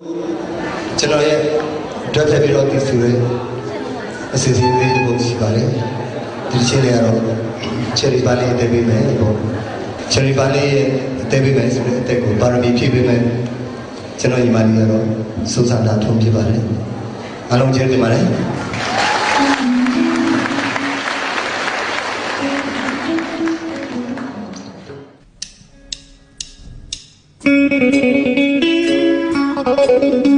ကျွန်တော်ရဲ့အတွက်ဖြစ်ပြီးတော့ဒီဆိုရဲအစီအစဉ်လေးတစ်ခုရှိပါတယ်ဒီချင်းလေးကတော့ချယ်ရီပါလေးအသေးပေးမယ်ပေါ့ချယ်ရီပါလေးရဲ့အသေးပေးမယ်ဆိုတဲ့အသက်ကိုပါရမီဖြည့်ပေးမယ်ကျွန်တော်ညီမလေးကတော့စိုးစံတာထုံးဖြစ်ပါတယ်အားလုံးကျေးဇူးတင်ပါတယ် Thank Thank you.